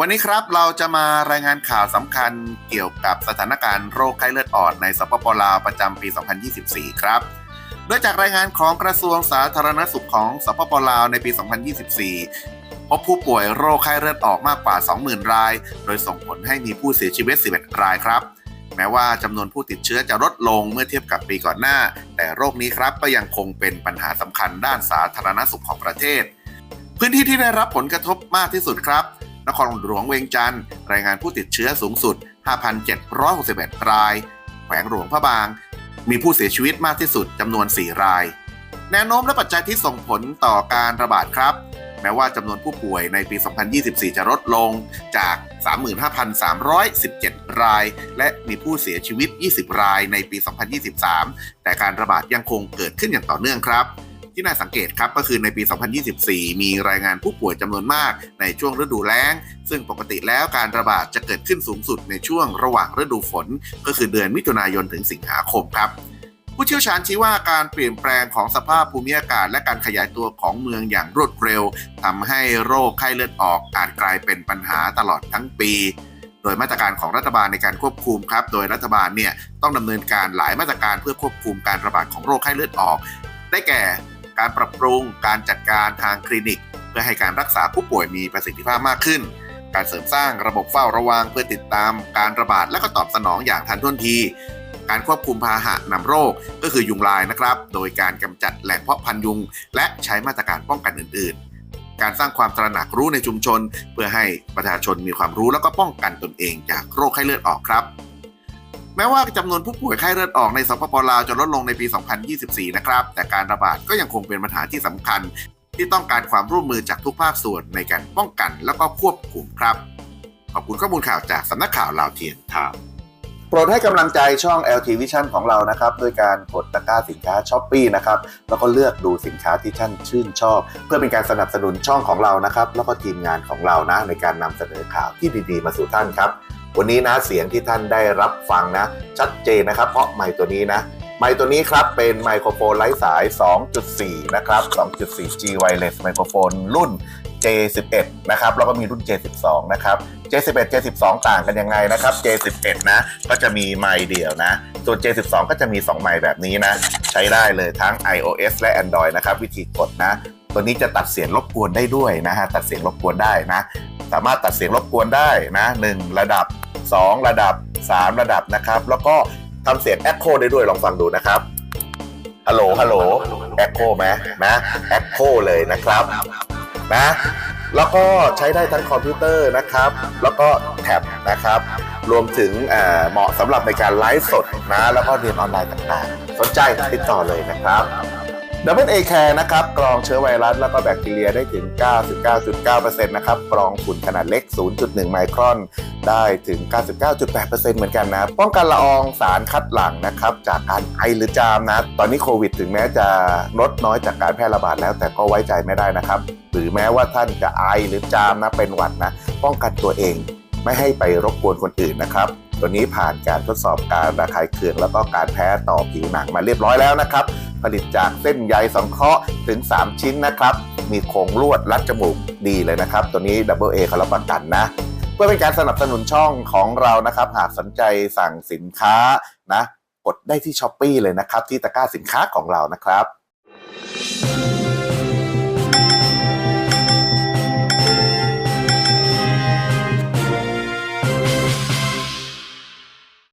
วันนี้ครับเราจะมารายงานข่าวสำคัญเกี่ยวกับสถานการณ์โรคไข้เลือดออกในสปปลาวประจำปี 2024 ครับ โดยจากรายงานของกระทรวงสาธารณสุขของสปปลาวในปี 2024 พบผู้ป่วยโรคไข้เลือดออกมากกว่า 20,000 ราย โดยส่งผลให้มีผู้เสียชีวิต 11 รายครับ แม้ว่าจำนวนผู้ติดเชื้อจะลดลงเมื่อเทียบกับปีก่อนหน้า แต่โรคนี้ครับก็ยังคงเป็นปัญหาสำคัญด้านสาธารณสุขของประเทศ พื้นที่ที่ได้รับผลกระทบมากที่สุดครับ นครหลวงเวียงจันทร์รายงานผู้ติดเชื้อสูงสุด 5,761 ราย แขวงหลวงพระบาง มีผู้เสียชีวิตมากที่สุดจำนวน 4 ราย แนวโน้มและปัจจัยที่ส่งผลต่อการระบาดครับ แม้ว่าจำนวนผู้ป่วยในปี 2024 จะลดลงจาก 35,317 ราย และมีผู้เสียชีวิต 20 รายในปี 2023 แต่การระบาดยังคงเกิดขึ้นอย่างต่อเนื่องครับ ที่น่าสังเกตครับก็คือในปี 2024 มีรายงานผู้ป่วยจำนวนมากในช่วงฤดูแล้ง ซึ่งปกติแล้วการระบาดจะเกิดขึ้นสูงสุดในช่วงระหว่างฤดูฝน ก็คือเดือนมิถุนายนถึงสิงหาคมครับผู้เชี่ยวชาญชี้ว่าการเปลี่ยนแปลงของสภาพภูมิอากาศ และการขยายตัวของเมืองอย่างรวดเร็วทำให้โรคไข้เลือดออกอาจกลายเป็นปัญหาตลอดทั้งปี โดยมาตรการของรัฐบาลในการควบคุมครับ โดยรัฐบาลเนี่ยต้องดำเนินการหลายมาตรการเพื่อควบคุมการระบาดของโรคไข้เลือดออก ได้แก่ การปรับปรุงการจัดการทางคลินิก เพื่อให้การรักษาผู้ป่วยมีประสิทธิภาพมากขึ้น การเสริมสร้างระบบเฝ้าระวังเพื่อติดตามการระบาดและก็ตอบสนองอย่างทันท่วงที การควบคุมพาหะนำโรคก็คือยุงลายนะครับ โดยการกำจัดแหล่งเพาะพันธุ์ยุง และใช้มาตรการป้องกันอื่น ๆ การสร้างความตระหนักรู้ในชุมชน เพื่อให้ประชาชนมีความรู้แล้วก็ป้องกันตนเองจากโรคไข้เลือดออกครับ แม้ว่าจำนวนผู้ป่วยไข้เลือดออกในสปปลาวจะลดลงในปี 2024 นะครับ แต่การระบาดก็ยังคงเป็นปัญหาที่สำคัญ ที่ต้องการความร่วมมือจากทุกภาคส่วนในการป้องกันแล้วก็ควบคุมครับ ขอบคุณข้อมูลข่าวจากสำนักข่าวลาวเทียนทาวโปรดให้กำลังใจช่อง LT Vision ของเรานะครับด้วยการกดตะกร้าสินค้าช้อปปีนะครับแล้วก็เลือกดูสินค้าที่ท่านชื่นชอบ เพื่อเป็นการสนับสนุนช่องของเรานะครับแล้วก็ทีมงานของเรานะในการนำเสนอข่าวที่ดีๆ มาสู่ท่านครับ วันนี้นะเสียงที่ท่านได้รับฟังนะ ชัดเจนนะครับ เพราะไมค์ตัวนี้นะไมค์ตัวนี้ครับ เป็นไมโครโฟนไร้สาย 2.4 นะครับ 2.4 G wireless ไมโครโฟนรุ่น J11 นะครับ แล้วก็มีรุ่น J12 นะครับ J11 J12 ต่างกันยังไงนะครับ J11 นะ ก็จะมีไมค์เดียวนะ ส่วน J12 ก็จะมี 2 ไมค์แบบนี้นะ ใช้ได้เลยทั้ง iOS และ Android นะครับ วิธีกดนะ ตัวนี้จะตัดเสียงรบกวนได้ด้วยนะฮะ ตัดเสียงรบกวนได้นะ สามารถตัดเสียงรบกวนได้นะ 1 ระดับ 2 ระดับ 3 ระดับนะครับ แล้วก็ทำเสียง Echo ได้ด้วยลองฟังดูนะครับฮัลโหลฮัลโหล Echo ไหมนะ Echo เลยนะครับนะแล้วก็ใช้ได้ทั้งคอมพิวเตอร์นะครับ แล้วก็แท็บนะครับ รวมถึงเอ่อเหมาะสำหรับในการไลฟ์สดนะ แล้วก็เรียนออนไลน์ต่างๆ สนใจติดต่อเลยนะครับ ดับเบิลเอแคร์นะครับกรองเชื้อไวรัสแล้วก็แบคทีเรียได้ถึง 99.9%นะครับกรองฝุ่นขนาดเล็ก 0.1 ไมครอนได้ถึง 99.8%เหมือนกันนะ ป้องกันละอองสารคัดหลั่งนะครับจากการไอหรือจามนะ ตอนนี้โควิดถึงแม้จะลดน้อยจากการแพร่ระบาดแล้ว แต่ก็ไว้ใจไม่ได้นะครับ หรือแม้ว่าท่านจะไอหรือจามนะเป็นหวัดนะ ป้องกันตัวเองไม่ให้ไปรบกวนคนอื่นนะครับ ตัวนี้ผ่านการทดสอบการระคายเคืองแล้วก็การแพ้ต่อผิวหนังมาเรียบร้อยแล้วนะครับ ลิตจากเส้นใยสังเคราะห์ถึง 3 ชิ้นนะครับ มีโครงลวดรัดจมูกดีเลยนะครับ ตัวนี้ Double A เขารับประกันนะ เพื่อเป็นการสนับสนุนช่องของเรานะครับ หากสนใจสั่งสินค้านะ กดได้ที่ช้อปปีเลยนะครับ ที่ตะกร้าสินค้าของเรานะครับ